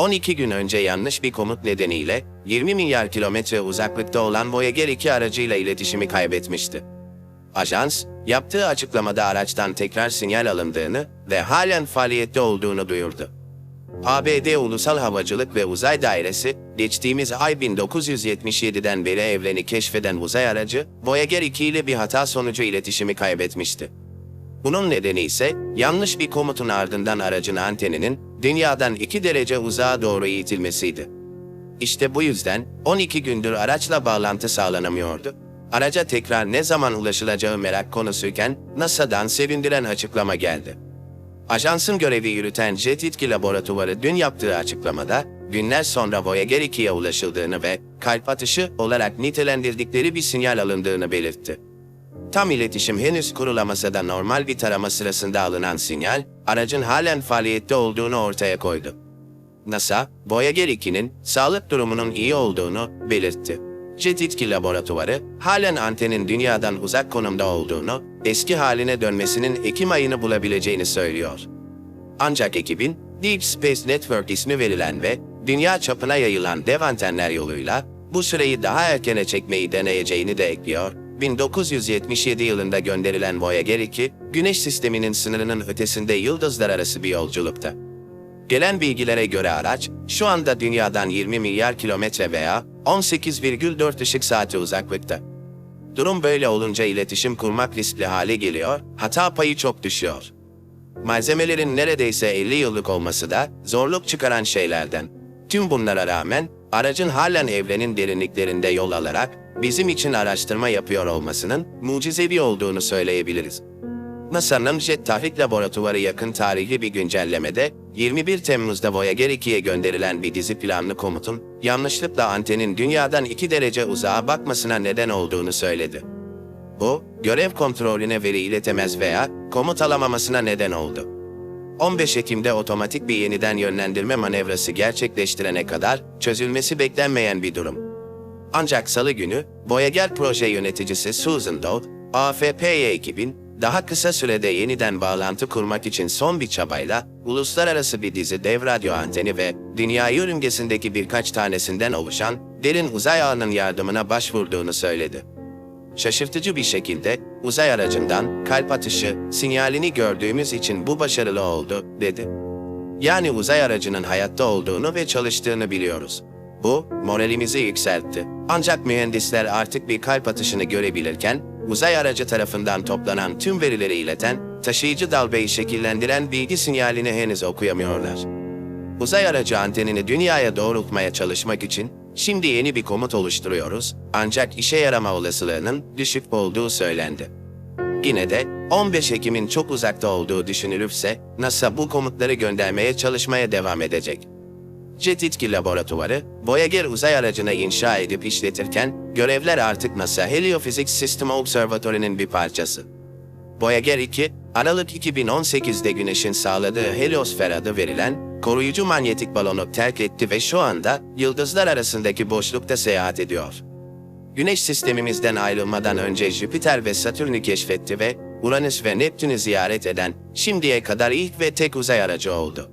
12 gün önce yanlış bir komut nedeniyle 20 milyar kilometre uzaklıkta olan Voyager 2 aracıyla iletişimi kaybetmişti. Ajans, yaptığı açıklamada araçtan tekrar sinyal alındığını ve halen faaliyette olduğunu duyurdu. ABD Ulusal Havacılık ve Uzay Dairesi, geçtiğimiz ay 1977'den beri evreni keşfeden uzay aracı, Voyager 2 ile bir hata sonucu iletişimi kaybetmişti. Bunun nedeni ise yanlış bir komutun ardından aracın anteninin dünyadan 2 derece uzağa doğru itilmesiydi. İşte bu yüzden 12 gündür araçla bağlantı sağlanamıyordu. Araca tekrar ne zaman ulaşılacağı merak konusuyken NASA'dan sevindiren açıklama geldi. Ajansın görevi yürüten Jet İtki Laboratuvarı dün yaptığı açıklamada, günler sonra Voyager 2'ye ulaşıldığını ve kalp atışı olarak nitelendirdikleri bir sinyal alındığını belirtti. Tam iletişim henüz kurulamasa da normal bir tarama sırasında alınan sinyal, aracın halen faaliyette olduğunu ortaya koydu. NASA, Voyager 2'nin sağlık durumunun iyi olduğunu belirtti. Jet İtki Laboratuvarı, halen antenin dünyadan uzak konumda olduğunu, eski haline dönmesinin Ekim ayını bulabileceğini söylüyor. Ancak ekibin, Deep Space Network ismi verilen ve dünya çapına yayılan dev antenler yoluyla bu süreyi daha erkene çekmeyi deneyeceğini de ekliyor. 1977 yılında gönderilen Voyager 2, Güneş sisteminin sınırının ötesinde yıldızlar arası bir yolculukta. Gelen bilgilere göre araç, şu anda dünyadan 20 milyar kilometre veya 18,4 ışık saati uzaklıkta. Durum böyle olunca iletişim kurmak riskli hale geliyor, hata payı çok düşüyor. Malzemelerin neredeyse 50 yıllık olması da zorluk çıkaran şeylerden. Tüm bunlara rağmen aracın halen evrenin derinliklerinde yol alarak bizim için araştırma yapıyor olmasının mucizevi olduğunu söyleyebiliriz. NASA'nın Jet Tahrik Laboratuvarı yakın tarihli bir güncellemede 21 Temmuz'da Voyager 2'ye gönderilen bir dizi planlı komutun yanlışlıkla antenin dünyadan 2 derece uzağa bakmasına neden olduğunu söyledi. Bu, görev kontrolüne veri iletemez veya komut alamamasına neden oldu. 15 Ekim'de otomatik bir yeniden yönlendirme manevrası gerçekleştirene kadar çözülmesi beklenmeyen bir durum. Ancak salı günü Voyager proje yöneticisi Susan Dodd, AFP'ye ekibin daha kısa sürede yeniden bağlantı kurmak için son bir çabayla uluslararası bir dizi dev radyo anteni ve dünya yörüngesindeki birkaç tanesinden oluşan derin uzay ağının yardımına başvurduğunu söyledi. Şaşırtıcı bir şekilde uzay aracından kalp atışı sinyalini gördüğümüz için bu başarılı oldu, dedi. Yani uzay aracının hayatta olduğunu ve çalıştığını biliyoruz. Bu, moralimizi yükseltti. Ancak mühendisler artık bir kalp atışını görebilirken, uzay aracı tarafından toplanan tüm verileri ileten, taşıyıcı dalbayı şekillendiren bilgi sinyalini henüz okuyamıyorlar. Uzay aracı antenini dünyaya doğrultmaya çalışmak için şimdi yeni bir komut oluşturuyoruz ancak işe yarama olasılığının düşük olduğu söylendi. Yine de 15 Ekim'in çok uzakta olduğu düşünülürse NASA bu komutları göndermeye çalışmaya devam edecek. Jet İtki Laboratuvarı, Voyager uzay aracını inşa edip işletirken, görevler artık NASA Heliophysics System Observatory'nin bir parçası. Voyager 2, Aralık 2018'de Güneş'in sağladığı Heliosfer adı verilen koruyucu manyetik balonu terk etti ve şu anda yıldızlar arasındaki boşlukta seyahat ediyor. Güneş sistemimizden ayrılmadan önce Jüpiter ve Satürn'ü keşfetti ve Uranüs ve Neptün'ü ziyaret eden şimdiye kadar ilk ve tek uzay aracı oldu.